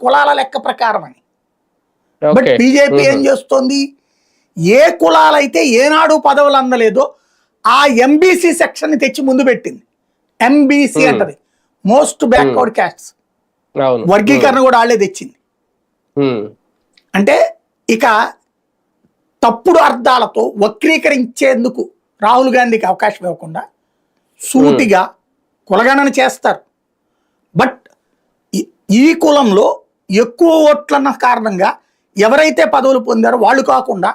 కులాల లెక్క ప్రకారం అని. బట్ బీజేపీ ఏం చేస్తోంది? ఏ కులాలైతే ఏనాడు పదవులు అందలేదో ఆ ఎంబీసీ సెక్షన్ని తెచ్చి ముందు పెట్టింది. MBC Hmm. అంటది. మోస్ట్ బ్యాక్వర్డ్ క్యాస్ట్స్ వర్గీకరణ కూడా వాళ్ళే తెచ్చింది. ఉమ్, అంటే ఇక తప్పుడు అర్థాలతో వక్రీకరించేందుకు రాహుల్ గాంధీకి అవకాశం ఇవ్వకుండా సూటిగా కులగణన చేస్తారు. బట్ ఈ కులంలో ఎక్కువ ఓట్లన్న కారణంగా ఎవరైతే పదవులు పొందారో వాళ్ళు కాకుండా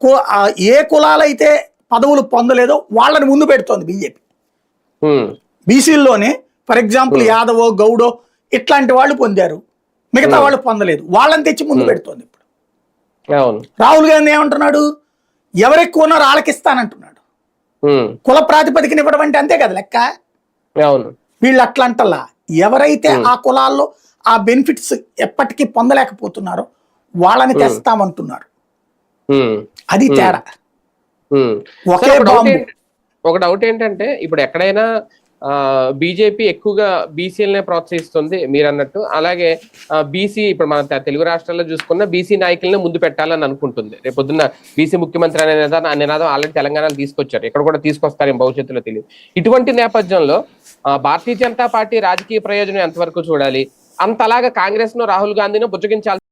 కు- ఏ కులాలైతే పదవులు పొందలేదో వాళ్ళని ముందు పెడుతోంది బీజేపీ. బీసీల్లోనే ఫర్ ఎగ్జాంపుల్ యాదవో గౌడో ఇట్లాంటి వాళ్ళు పొందారు. మిగతా వాళ్ళు పొందలేదు. వాళ్ళని తెచ్చి ముందు పెడుతోంది ఇప్పుడు. రాహుల్ గాంధీ ఏమంటున్నాడు? ఎవరెక్కువ ఉన్నారో వాళ్ళకి ఇస్తానంటున్నాడు ఉమ్, కుల ప్రాతిపదికన ఇవ్వడం అంటే అంతే కదా లెక్క? వీళ్ళు అట్లా అంటలా ఎవరైతే ఆ కులాల్లో ఆ బెనిఫిట్స్ ఎప్పటికీ పొందలేకపోతున్నారో. వాళ్ళని తెస్తామంటున్నారు. అది తేడా. ఒకే ఒక డౌట్ బాంబు. ఏంటి- ఒక డౌట్ ఏంటంటే ఇప్పుడు ఎక్కడైనా బీజేపీ ఎక్కువగా బీసీలనే ప్రోత్సహిస్తుంది మీరు అన్నట్టు అలాగే బీసీ ఇప్పుడు మన తెలుగు రాష్ట్రాల్లో చూసుకున్న బీసీ నాయకులనే ముందు పెట్టాలని అనుకుంటుంది. రేపు పొద్దున్న బీసీ ముఖ్యమంత్రి అనే నినాదం ఆ నినాదం ఆల్రెడీ తెలంగాణలో తీసుకొచ్చారు. ఇక్కడ కూడా తీసుకొస్తారేం భవిష్యత్తులో తెలియదు. ఇటువంటి నేపథ్యంలో భారతీయ జనతా పార్టీ రాజకీయ ప్రయోజనం ఎంతవరకు చూడాలి? అంతలాగా కాంగ్రెస్ను రాహుల్ గాంధీని బుజ్జగించాల్సి